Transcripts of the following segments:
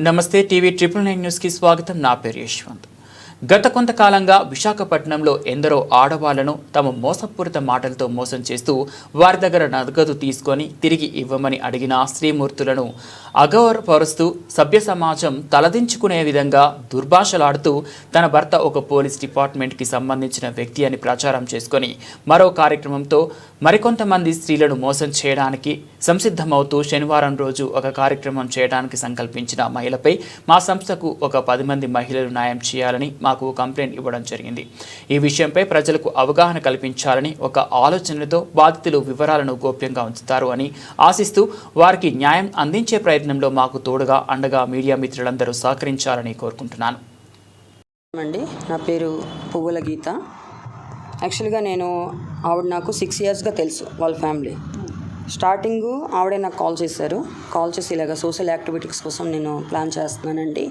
నమస్తే TV triple nine న్యూస్కి స్వాగతం. నా పేరు యశ్వంత్. గత కొంతకాలంగా విశాఖపట్నంలో ఎందరో ఆడవాళ్ళను తమ మోసపూరిత మాటలతో మోసం చేస్తూ వారి దగ్గర నగదు తీసుకొని తిరిగి ఇవ్వమని అడిగిన శ్రీమూర్తులను అగౌరవపరుస్తూ సభ్య సమాజం తలదించుకునే విధంగా దుర్భాషలాడుతూ తన భర్త ఒక పోలీస్ డిపార్ట్మెంట్కి సంబంధించిన వ్యక్తి అని ప్రచారం చేసుకొని మరో కార్యక్రమంతో మరికొంతమంది స్త్రీలను మోసం చేయడానికి సంసిద్ధమవుతూ శనివారం రోజు ఒక కార్యక్రమం చేయడానికి సంకల్పించిన మహిళపై మా సంస్థకు ఒక పది మంది మహిళలు న్యాయం చేయాలని మాకు కంప్లైంట్ ఇవ్వడం జరిగింది. ఈ విషయంపై ప్రజలకు అవగాహన కల్పించాలని ఒక ఆలోచనతో బాధితులు వివరాలను గోప్యంగా ఉంచుతారు అని ఆశిస్తూ వారికి న్యాయం అందించే ప్రయత్నంలో మాకు తోడుగా అండగా మీడియా మిత్రులందరూ సహకరించాలని కోరుకుంటున్నాను. అండి నా పేరు పువ్వుల గీత. యాక్చువల్గా నేను ఆవిడ నాకు సిక్స్ ఇయర్స్గా తెలుసు వాళ్ళ ఫ్యామిలీ. స్టార్టింగు ఆవిడే నాకు కాల్ చేశారు. కాల్ చేసి ఇలాగ సోషల్ యాక్టివిటీస్ కోసం నేను ప్లాన్ చేస్తున్నానండి.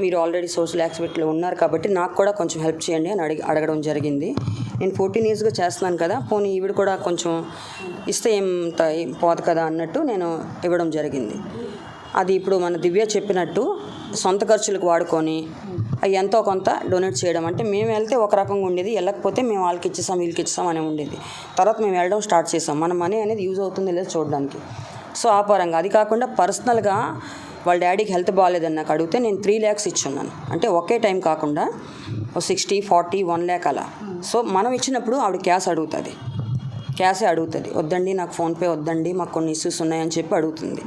మీరు ఆల్రెడీ సోషల్ యాక్టివిటీలో ఉన్నారు కాబట్టి నాకు కూడా కొంచెం హెల్ప్ చేయండి అని అడిగి అడగడం జరిగింది. నేను ఫోర్టీన్ ఇయర్స్గా చేస్తున్నాను కదా పోనీ ఈవిడ కూడా కొంచెం ఇస్తే ఏం పోదు కదా అన్నట్టు నేను ఇవ్వడం జరిగింది. అది ఇప్పుడు మన దివ్య చెప్పినట్టు సొంత ఖర్చులకు వాడుకొని ఎంతో కొంత డొనేట్ చేయడం. అంటే మేము వెళ్తే ఒక రకంగా ఉండేది. వెళ్ళకపోతే మేము వాళ్ళకి ఇచ్చేసాం వీళ్ళకి ఇచ్చేసాం అని ఉండేది. తర్వాత మేము వెళ్ళడం స్టార్ట్ చేసాం. మన మనీ అనేది యూజ్ అవుతుంది లేదో చూడడానికి. సో ఆ పరంగా అది కాకుండా పర్సనల్గా వాళ్ళ డాడీకి హెల్త్ బాగాలేదని నాకు అడిగితే నేను త్రీ ల్యాక్స్ ఇచ్చున్నాను. అంటే ఒకే టైం కాకుండా సిక్స్టీ ఫార్టీ వన్ ల్యాక్ అలా. సో మనం ఇచ్చినప్పుడు ఆవిడ క్యాష్ అడుగుతుంది. క్యాషే అడుగుతుంది. వద్దండి నాకు ఫోన్పే వద్దండి మాకు కొన్ని ఇష్యూస్ ఉన్నాయని చెప్పి అడుగుతుంది.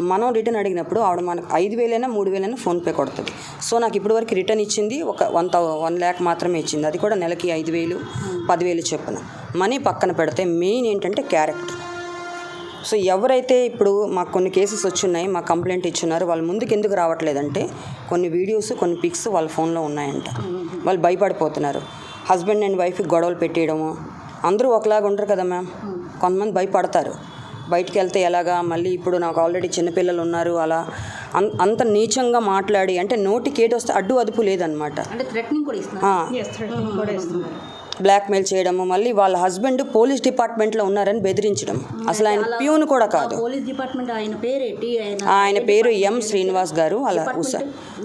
మనం రిటర్న్ అడిగినప్పుడు ఆవిడ మనకు ఐదు వేలైనా మూడు వేలైనా ఫోన్పే కొడుతుంది. సో నాకు ఇప్పటి వరకు రిటర్న్ ఇచ్చింది ఒక వన్ థౌ వన్ ల్యాక్ మాత్రమే ఇచ్చింది. అది కూడా నెలకి ఐదు వేలు పదివేలు చెప్పిన. మనీ పక్కన పెడితే మెయిన్ ఏంటంటే క్యారెక్టర్. సో ఎవరైతే ఇప్పుడు మాకు కొన్ని కేసెస్ వచ్చున్నాయి మా కంప్లైంట్ ఇచ్చున్నారు వాళ్ళు ముందుకు ఎందుకు రావట్లేదంటే కొన్ని వీడియోస్ కొన్ని పిక్స్ వాళ్ళ ఫోన్లో ఉన్నాయంట. వాళ్ళు భయపడిపోతున్నారు. హస్బెండ్ అండ్ వైఫ్ గొడవలు పెట్టేయడము. అందరూ ఒకలాగా ఉండరు కదా మ్యామ్. కొంతమంది భయపడతారు. బయటికి వెళ్తే ఎలాగా? మళ్ళీ ఇప్పుడు నాకు ఆల్రెడీ చిన్నపిల్లలు ఉన్నారు అలా అంత నీచంగా మాట్లాడి అంటే నోటికి ఏటి వస్తే అడ్డు అదుపు లేదనమాట. అంటే థ్రెటనింగ్ కూడా ఇస్తున్నారు. బ్లాక్మెయిల్ చేయడము మళ్ళీ వాళ్ళ హస్బెండ్ పోలీస్ డిపార్ట్మెంట్లో ఉన్నారని బెదిరించడం. అసలు ఆయన ప్యూన్ కూడా కాదు. పోలీస్ డిపార్ట్మెంట్ ఆయన పేరేంటి ఆయన ఆయన పేరు ఎం శ్రీనివాస్ గారు అలా ఉసా.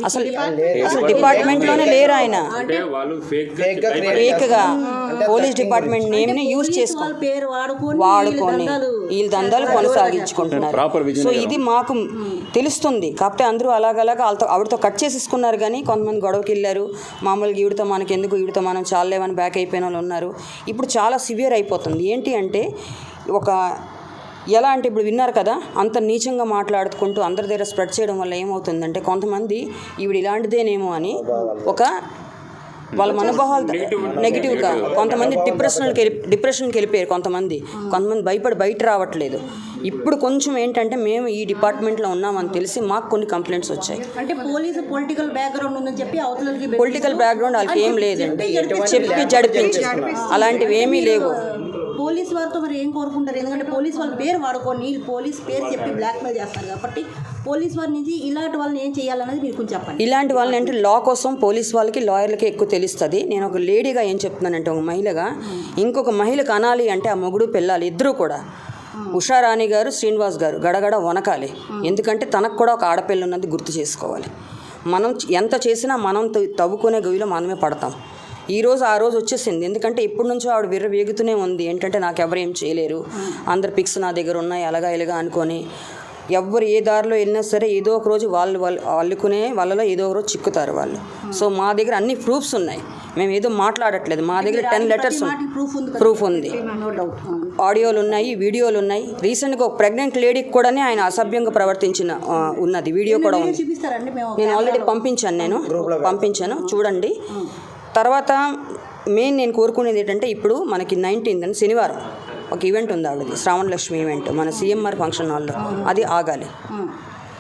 అసలు అసలు డిపార్ట్మెంట్లోనే లేరు ఆయన. ఫేక్గా పోలీస్ డిపార్ట్మెంట్ నేమ్ని యూజ్ చేసుకో వాళ్ళ పేరు వాడుకొని వాడుకొని వీళ్ళ దందాలు కొనసాగించుకుంటున్నారు. సో ఇది మాకు తెలుస్తుంది. కాకపోతే అందరూ అలాగలాగా వాళ్ళతో ఆవిడతో కట్ చేసేసుకున్నారు కానీ కొంతమంది గొడవకి వెళ్ళారు. మామూలుగా ఈవిడతో మనకి ఎందుకు ఈవిడతో మనం చాలేమని బ్యాక్ అయిపోయిన జనాలు ఉన్నారు. ఇప్పుడు చాలా సివియర్ అయిపోతుంది. ఏంటి అంటే ఒక ఎలా అంటే ఇప్పుడు విన్నారు కదా అంత నీచంగా మాట్లాడుకుంటూ అందరి దగ్గర స్ప్రెడ్ చేయడం వల్ల ఏమవుతుందంటే కొంతమంది ఈవిడ ఇలాంటిదేనేమో అని ఒక వాళ్ళ మనోభావాలు నెగిటివ్గా కొంతమంది డిప్రెషన్కి వెళ్ళి డిప్రెషన్కి వెళ్ళిపోయారు కొంతమంది. కొంతమంది భయపడి బయట రావట్లేదు. ఇప్పుడు కొంచెం ఏంటంటే మేము ఈ డిపార్ట్మెంట్లో ఉన్నామని తెలిసి మాకు కొన్ని కంప్లైంట్స్ వచ్చాయి. అంటే పోలీసు పొలిటికల్ బ్యాక్గ్రౌండ్ ఉందని చెప్పి అవతలకి పొలిటికల్ బ్యాక్గ్రౌండ్ వాళ్ళకి ఏం లేదండి. చెప్పి జడిపించి అలాంటివి ఏమీ లేవు. పోలీస్ వారితో మరి ఏం కోరుకుంటారు? ఎందుకంటే పోలీస్ వాళ్ళ పేరు వాడుకొని పోలీస్ పేరు చెప్పి బ్లాక్మెయిల్ చేస్తారు కాబట్టి పోలీస్ వారి నుంచి ఇలాంటి వాళ్ళని ఏం చేయాలన్నది మీరు కొంచెం చెప్పండి. ఇలాంటి వాళ్ళని అంటే లా కోసం పోలీస్ వాళ్ళకి లాయర్లకి ఎక్కువ తెలుస్తుంది. నేను ఒక లేడీగా ఏం చెప్తున్నానంటే ఒక మహిళగా ఇంకొక మహిళకు అనాలి అంటే ఆ మొగుడు పిల్లలు ఇద్దరూ కూడా. ఉషారాణి గారు శ్రీనివాస్ గారు గడగడ వనకాలి. ఎందుకంటే తనకు కూడా ఒక ఆడపిల్ల ఉన్నది గుర్తు చేసుకోవాలి. మనం ఎంత చేసినా మనం తవ్వు- తవ్వుకునే గవిలో మనమే పడతాం. ఈ రోజు ఆ రోజు వచ్చేసింది. ఎందుకంటే ఇప్పటి నుంచో ఆవిడ విర్ర వేగుతూనే ఉంది. ఏంటంటే నాకు ఎవరు ఏం చేయలేరు. అందరు పిక్స్ నా దగ్గర ఉన్నాయి అలాగా ఇలాగా అనుకొని. ఎవ్వరు ఏ దారిలో వెళ్ళినా సరే ఏదో ఒక రోజు వాళ్ళు వాళ్ళు అల్లుకునే వాళ్ళలో ఏదో ఒక రోజు చిక్కుతారు వాళ్ళు. సో మా దగ్గర అన్ని ప్రూఫ్స్ ఉన్నాయి. మేము ఏదో మాట్లాడట్లేదు. మా దగ్గర టెన్ లెటర్స్ ప్రూఫ్ ఉంది ఆడియోలు ఉన్నాయి వీడియోలు ఉన్నాయి. రీసెంట్గా ఒక ప్రెగ్నెంట్ లేడీకి కూడా ఆయన అసభ్యంగా ప్రవర్తించిన ఉన్నది. వీడియో కూడా ఉంది. నేను ఆల్రెడీ పంపించాను నేను. పంపించాను. చూడండి. తర్వాత మెయిన్ నేను కోరుకునేది ఏంటంటే ఇప్పుడు మనకి నైన్టీన్త్ అని శనివారం ఒక ఈవెంట్ ఉంది ఆవిడది శ్రావణ లక్ష్మి ఈవెంట్ మన సీఎంఆర్ ఫంక్షన్ హాల్లో. అది ఆగాలి.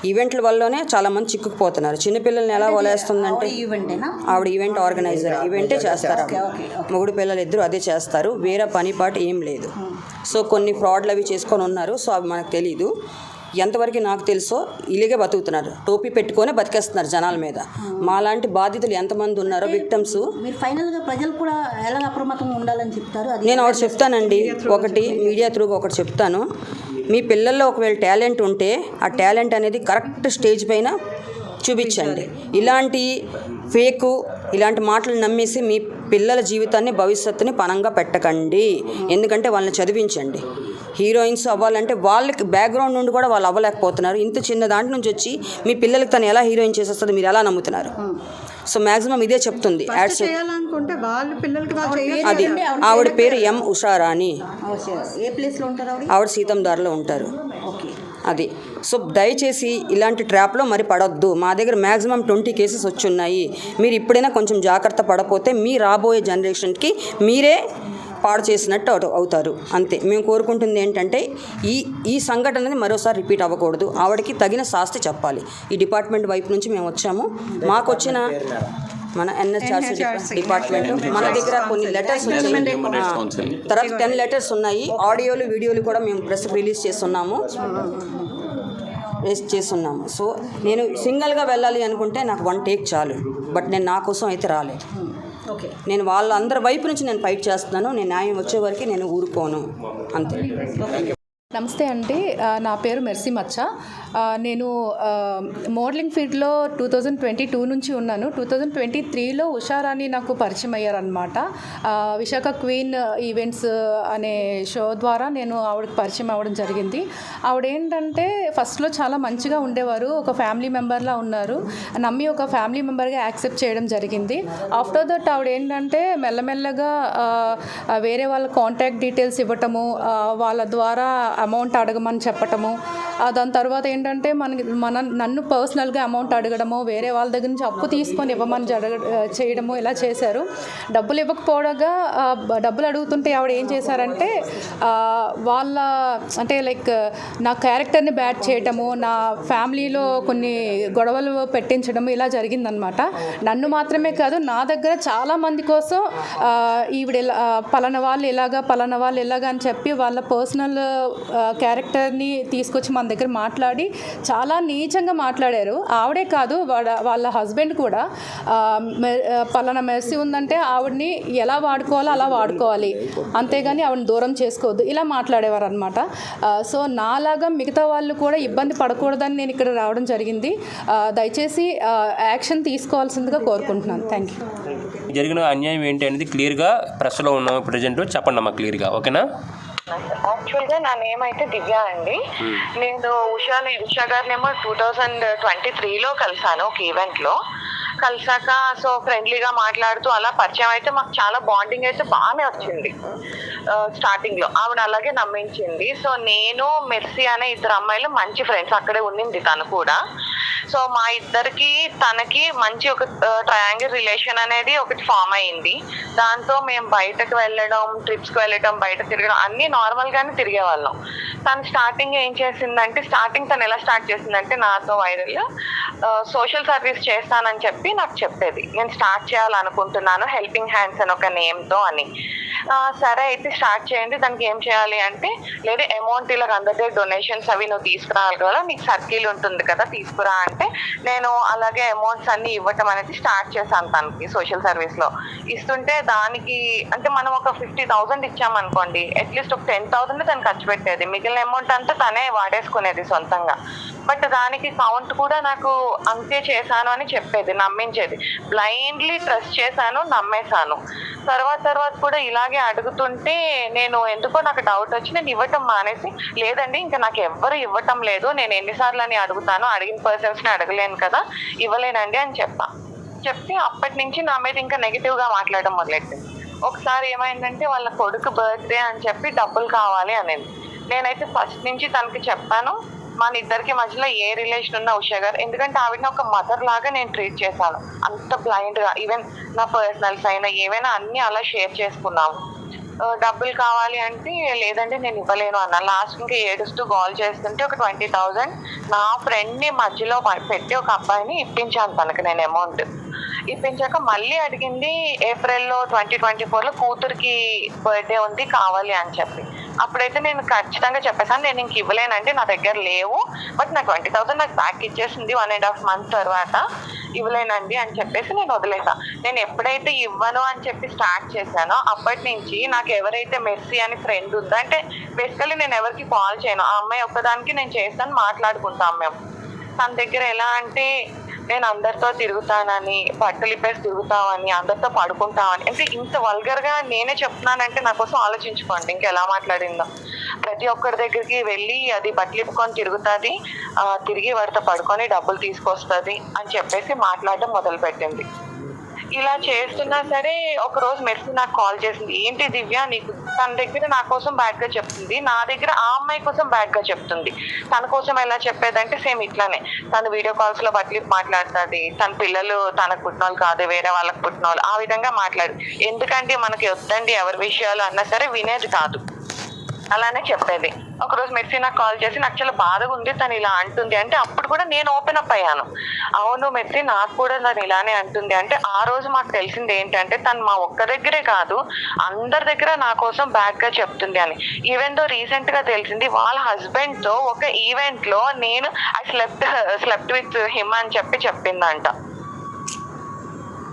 ఈవెంట్ల వల్లనే చాలా మంది చిక్కుకుపోతున్నారు. చిన్నపిల్లల్ని ఎలా వలేస్తుందంటే ఆవిడ ఈవెంట్ ఆర్గనైజర్ ఈవెంటే చేస్తారు. మొగుడు పిల్లలు ఇద్దరు అదే చేస్తారు. వేరే పని పాటు ఏం లేదు. సో కొన్ని ఫ్రాడ్లు అవి చేసుకొని ఉన్నారు. సో అవి మనకు తెలియదు ఎంతవరకు నాకు తెలుసో ఇలాగే బతుకుతున్నారు. టోపీ పెట్టుకొని బతికేస్తున్నారు జనాల మీద. మాలాంటి బాధితులు ఎంతమంది ఉన్నారో విక్టమ్స్. మీరు ఫైనల్గా ప్రజలు కూడా ఎలా అప్రమత్తంగా ఉండాలని చెప్తారు? నేను ఒకటి చెప్తానండి. ఒకటి మీడియా త్రూగా ఒకటి చెప్తాను. మీ పిల్లల్లో ఒకవేళ టాలెంట్ ఉంటే ఆ టాలెంట్ అనేది కరెక్ట్ స్టేజ్ పైన చూపించండి. ఇలాంటి ఫేకు ఇలాంటి మాటలు నమ్మేసి మీ పిల్లల జీవితాన్ని భవిష్యత్తుని పణంగా పెట్టకండి. ఎందుకంటే వాళ్ళని చదివించండి. హీరోయిన్స్ అవ్వాలంటే వాళ్ళకి బ్యాక్గ్రౌండ్ నుండి కూడా వాళ్ళు అవ్వలేకపోతున్నారు. ఇంత చిన్న దాంట్లో నుంచి వచ్చి మీ పిల్లలకి తను ఎలా హీరోయిన్ చేసేస్తుంది మీరు ఎలా నమ్ముతున్నారు? సో మ్యాక్సిమం ఇదే చెప్తుంది. యాడ్స్ అది ఆవిడ పేరు ఎం ఉషారాణి ఏ ప్లేస్లో ఉంటారు ఆవిడ? సీతందార్లో ఉంటారు. ఓకే. అది. సో దయచేసి ఇలాంటి ట్రాప్లో మరి పడొద్దు. మా దగ్గర మ్యాక్సిమం ట్వంటీ కేసెస్ వచ్చి ఉన్నాయి. మీరు ఇప్పుడైనా కొంచెం జాగ్రత్త పడపోతే మీ రాబోయే జనరేషన్కి మీరే పాడు చేసినట్టు అవు- అవుతారు. అంతే. మేము కోరుకుంటుంది ఏంటంటే ఈ ఈ సంఘటన అనేది మరోసారి రిపీట్ అవ్వకూడదు. ఆవిడకి తగిన శాస్తి చెప్పాలి. ఈ డిపార్ట్మెంట్ వైపు నుంచి మేము వచ్చాము. మాకు వచ్చిన మన ఎన్హెచ్ఆర్సీ డిపార్ట్మెంట్ మన దగ్గర కొన్ని లెటర్స్ వచ్చాయి. తర్వాత టెన్ లెటర్స్ ఉన్నాయి. ఆడియోలు వీడియోలు కూడా మేము ప్రెస్ రిలీజ్ చేస్తున్నాము. రేస్ చేస్తున్నాము. సో నేను సింగిల్గా వెళ్ళాలి అనుకుంటే నాకు వన్ టేక్ చాలు. బట్ నేను నా కోసం అయితే రాలేదు నేను వాళ్ళందరి వైపు నుంచి నేను ఫైట్ చేస్తున్నాను. నేను న్యాయం వచ్చే వరకు నేను ఊరుకోను. అంతే. నమస్తే అండి. నా పేరు మెర్సీ మచ్చ. నేను మోడలింగ్ ఫీల్డ్లో టూ థౌజండ్ ట్వంటీ టూ నుంచి ఉన్నాను. టూ థౌజండ్ ట్వంటీ త్రీలో ఉషారాణి నాకు పరిచయం అయ్యారనమాట విశాఖ క్వీన్ ఈవెంట్స్ అనే షో ద్వారా నేను ఆవిడకి పరిచయం అవ్వడం జరిగింది. ఆవిడ ఏంటంటే ఫస్ట్లో చాలా మంచిగా ఉండేవారు ఒక ఫ్యామిలీ మెంబర్లా ఉన్నారు. నమ్మి ఒక ఫ్యామిలీ మెంబర్గా యాక్సెప్ట్ చేయడం జరిగింది. ఆఫ్టర్ దట్ ఆవిడ ఏంటంటే మెల్లమెల్లగా వేరే వాళ్ళ కాంటాక్ట్ డీటెయిల్స్ ఇవ్వటము వాళ్ళ ద్వారా అమౌంట్ అడగమని చెప్పటము దాని తర్వాత ఏంటంటే మనకి మన నన్ను పర్సనల్గా అమౌంట్ అడగడము వేరే వాళ్ళ దగ్గర నుంచి అప్పు తీసుకొని ఇవ్వమని జరగ చేయడము ఇలా చేశారు. డబ్బులు ఇవ్వకపోవడగా డబ్బులు అడుగుతుంటే ఆవిడ ఏం చేశారంటే వాళ్ళ అంటే లైక్ నా క్యారెక్టర్ని బ్యాట్ చేయటము నా ఫ్యామిలీలో కొన్ని గొడవలు పెట్టించడం ఇలా జరిగిందనమాట. నన్ను మాత్రమే కాదు నా దగ్గర చాలా మంది కోసం ఈవిడ పలానా వాళ్ళు ఇలాగా పలానా వాళ్ళు ఇలాగా అని చెప్పి వాళ్ళ పర్సనల్ క్యారెక్టర్ని తీసుకొచ్చి మన దగ్గర మాట్లాడి చాలా నీచంగా మాట్లాడారు. ఆవిడే కాదు వాళ్ళ వాళ్ళ హస్బెండ్ కూడా మె- పలానా మెర్సీ ఉందంటే ఆవిడని ఎలా వాడుకోవాలో అలా వాడుకోవాలి. అంతేగాని ఆవిడని దూరం చేసుకోవద్దు. ఇలా మాట్లాడేవారు అనమాట సో నాలాగా మిగతా వాళ్ళు కూడా ఇబ్బంది పడకూడదని నేను ఇక్కడ రావడం జరిగింది. దయచేసి యాక్షన్ తీసుకోవాల్సిందిగా కోరుకుంటున్నాను. థ్యాంక్ యూ జరిగిన అన్యాయం ఏంటి అనేది క్లియర్గా ప్రెస్లో ఉన్నాం ప్రజెంట్. చెప్పండి అమ్మా క్లియర్గా. ఓకేనా? యాక్చువల్గా నా నేమ్ అయితే దివ్య అండి. నేను ఉషాని ఉషా గారినేమో టూ థౌజండ్ ట్వంటీ త్రీలో కలిసాను ఒక ఈవెంట్లో కలిసాక సో ఫ్రెండ్లీగా మాట్లాడుతూ అలా పరిచయం అయితే మాకు చాలా బాండింగ్ అయితే బాగానే వచ్చింది. స్టార్టింగ్లో ఆవిడ అలాగే నమ్మించింది. సో నేను మెర్సీ అనే ఇద్దరు అమ్మాయిలు మంచి ఫ్రెండ్స్ అక్కడే ఉండింది తను కూడా. సో మా ఇద్దరికి తనకి మంచి ఒక ట్రయాంగిల్ రిలేషన్ అనేది ఒకటి ఫామ్ అయింది. దాంతో మేము బయటకు వెళ్ళడం ట్రిప్స్కి వెళ్ళడం బయట తిరగడం అన్నీ నార్మల్గానే తిరిగేవాళ్ళం. తను స్టార్టింగ్ ఏం చేసిందంటే స్టార్టింగ్ తను ఎలా స్టార్ట్ చేసిందంటే నాతో వైరల్ సోషల్ సర్వీస్ చేస్తానని చెప్పి నాకు చెప్పేది. నేను స్టార్ట్ చేయాలనుకుంటున్నాను హెల్పింగ్ హ్యాండ్స్ అని ఒక నేమ్తో అని. సరే అయితే స్టార్ట్ చేయండి. దానికి ఏం చేయాలి అంటే లేదా అమౌంట్ ఇలా అందరి డొనేషన్స్ అవి నువ్వు తీసుకురావాలి కదా నీకు సర్కిల్ ఉంటుంది కదా తీసుకురా అంటే నేను అలాగే అమౌంట్స్ అన్ని ఇవ్వటం అనేది స్టార్ట్ చేశాను తనకి సోషల్ సర్వీస్లో ఇస్తుంటే దానికి అంటే మనం ఒక ఫిఫ్టీ థౌసండ్ ఇచ్చామనుకోండి అట్లీస్ట్ ఒక టెన్ థౌసండ్ తను ఖర్చు పెట్టేది. మిగిలిన అమౌంట్ అంతా తనే వాడేసుకునేది సొంతంగా. బట్ దానికి కౌంట్ కూడా నాకు అంతే చేశాను అని చెప్పేది నమ్మించేది. బ్లైండ్లీ ట్రస్ట్ చేశాను నమ్మేశాను. తర్వాత తర్వాత కూడా ఇలాగే అడుగుతుంటే నేను ఎందుకో నాకు డౌట్ వచ్చి నేను ఇవ్వటం మానేసి లేదండి ఇంకా నాకు ఎవ్వరు ఇవ్వటం లేదు. నేను ఎన్నిసార్లు అని అడుగుతాను అడిగిన పర్సన్స్ని అడగలేను కదా ఇవ్వలేనండి అని చెప్పా. చెప్తే అప్పటి నుంచి నా మీద ఇంకా నెగిటివ్గా మాట్లాడడం మొదలెట్టింది. ఒకసారి ఏమైందంటే వాళ్ళ కొడుకు బర్త్డే అని చెప్పి డబ్బులు కావాలి అనేది. నేనైతే ఫస్ట్ నుంచి తనకి చెప్పాను మన ఇద్దరికి మధ్యలో ఏ రిలేషన్ ఉన్నా ఉషా గారు. ఎందుకంటే ఆవిడని ఒక మదర్ లాగా నేను ట్రీట్ చేశాను. అంత బ్లైండ్గా ఈవెన్ నా పర్సనల్స్ అయినా ఏవైనా అన్నీ అలా షేర్ చేసుకున్నాము. డబ్బులు కావాలి అంటే లేదంటే నేను ఇవ్వలేను అన్న. లాస్ట్ ఇంకా ఏడుస్తూ కాల్ చేస్తుంటే ఒక ట్వంటీ థౌజండ్ నా ఫ్రెండ్ని మధ్యలో పెట్టి ఒక అబ్బాయిని ఇప్పించాను తనకి నేను అమౌంట్ ఇప్పించాక మళ్ళీ అడిగింది ఏప్రిల్లో ట్వంటీ ట్వంటీ ఫోర్లో కూతురికి బర్త్డే ఉంది కావాలి అని చెప్పి. అప్పుడైతే నేను ఖచ్చితంగా చెప్పేసాను నేను ఇంక ఇవ్వలేనంటే నా దగ్గర లేవు. బట్ నా ట్వంటీ థౌసండ్ నాకు బ్యాక్ ఇచ్చేసింది వన్ అండ్ హాఫ్ మంత్ తర్వాత. ఇవ్వలేనండి అని చెప్పేసి నేను వదిలేసా. నేను ఎప్పుడైతే ఇవ్వను అని చెప్పి స్టార్ట్ చేశానో అప్పటి నుంచి నాకు ఎవరైతే మెస్సీ అని ఫ్రెండ్ ఉందో అంటే బేసికలీ నేను ఎవరికి కాల్ చేయను. ఆ అమ్మాయి ఒక్కదానికి నేను చేస్తాను మాట్లాడుకుంటాం మేము. తన దగ్గర ఎలా అంటే నేను అందరితో తిరుగుతానని బట్టలు ఇప్పేసి తిరుగుతామని అందరితో పడుకుంటామని అంటే ఇంత వల్గర్గా నేనే చెప్తున్నానంటే నా కోసం ఆలోచించుకోండి ఇంకెలా మాట్లాడిందో. ప్రతి ఒక్కరి దగ్గరికి వెళ్ళి అది బట్టలు ఇప్పుకొని తిరుగుతుంది తిరిగి వాడితో పడుకొని డబ్బులు తీసుకొస్తుంది అని చెప్పేసి మాట్లాడడం మొదలు పెట్టింది ఇలా చేస్తున్నా సరే ఒక రోజు మెర్సీ నాకు కాల్ చేసింది. ఏంటి దివ్య నీకు తన దగ్గర నా కోసం బ్యాడ్గా చెప్తుంది. నా దగ్గర ఆ అమ్మాయి కోసం బ్యాడ్గా చెప్తుంది. తన కోసం ఎలా చెప్పేదంటే సేమ్ ఇట్లానే. తను వీడియో కాల్స్లో బట్టలు మాట్లాడుతుంది. తన పిల్లలు తనకు పుట్టినోళ్ళు కాదు వేరే వాళ్ళకి పుట్టినోళ్ళు. ఆ విధంగా మాట్లాడు. ఎందుకంటే మనకి వద్దండి ఎవరి విషయాలు అన్నా సరే వినేది కాదు. అలానే చెప్పేది. ఒకరోజు మెర్సీ నాకు కాల్ చేసి నాకు చాలా బాధగా ఉంది తను ఇలా అంటుంది అంటే అప్పుడు కూడా నేను ఓపెన్ అప్ అయ్యాను. అవును మెర్సీ నాకు కూడా తను ఇలానే అంటుంది. అంటే ఆ రోజు మాకు తెలిసింది ఏంటంటే తను మా ఒక్క దగ్గరే కాదు అందరి దగ్గర నా కోసం బ్యాడ్గా చెప్తుంది అని. ఈవెన్తో రీసెంట్గా తెలిసింది వాళ్ళ హస్బెండ్తో ఒక ఈవెంట్లో నేను I slept slept with him అని చెప్పి చెప్పిందంట.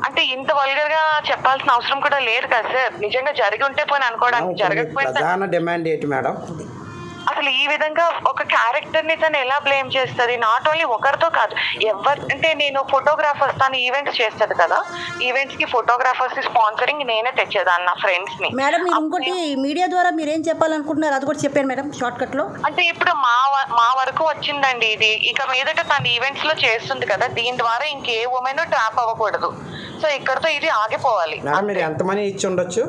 అంటే ఇంత వల్గర్గా చెప్పాల్సిన అవసరం కూడా లేదు కదా సార్. నిజంగా జరిగి ఉంటే పోనీ అనుకోవడానికి ప్రధాన డిమాండ్ ఏంటి మేడం? అసలు ఈ విధంగా ఒక క్యారెక్టర్ని తను ఎలా బ్లేమ్ చేస్తుంది? నాట్ ఓన్లీ ఒకరితో కాదు ఎవరు అంటే నేను ఫోటోగ్రాఫర్స్ తను ఈవెంట్స్ చేస్తుంది కదా. ఈవెంట్స్కి ఫోటోగ్రాఫర్స్ స్పాన్సరింగ్ నేనే తెచ్చేదాన్ని నా ఫ్రెండ్స్ని మేడం మీరు ఇంకోటి మీడియా ద్వారా మీరు ఏం చెప్పాలనుకుంటున్నారు అది కూడా చెప్పాను మేడం షార్ట్ కట్లో అంటే ఇప్పుడు మా వ- మా వరకు వచ్చిందండి ఇది. ఇక మీదట తను ఈవెంట్స్లో చేస్తుంది కదా. దీని ద్వారా ఇంకే ఉమెన్ ట్రాప్ అవ్వకూడదు. సో ఇక్కడతో ఇది ఆగిపోవాలి. మీరు ఎంత మనీ ఇచ్చి ఉండొచ్చు?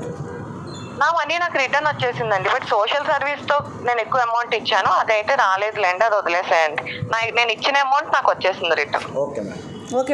నా మనీ నాకు రిటర్న్ వచ్చేసిందండి బట్ సోషల్ సర్వీస్తో నేను ఎక్కువ అమౌంట్ ఇచ్చాను అదైతే రాలేదులేండి అది వదిలేసేయండి. నా నేను ఇచ్చిన అమౌంట్ నాకు వచ్చేసింది రిటర్న్. Okay okay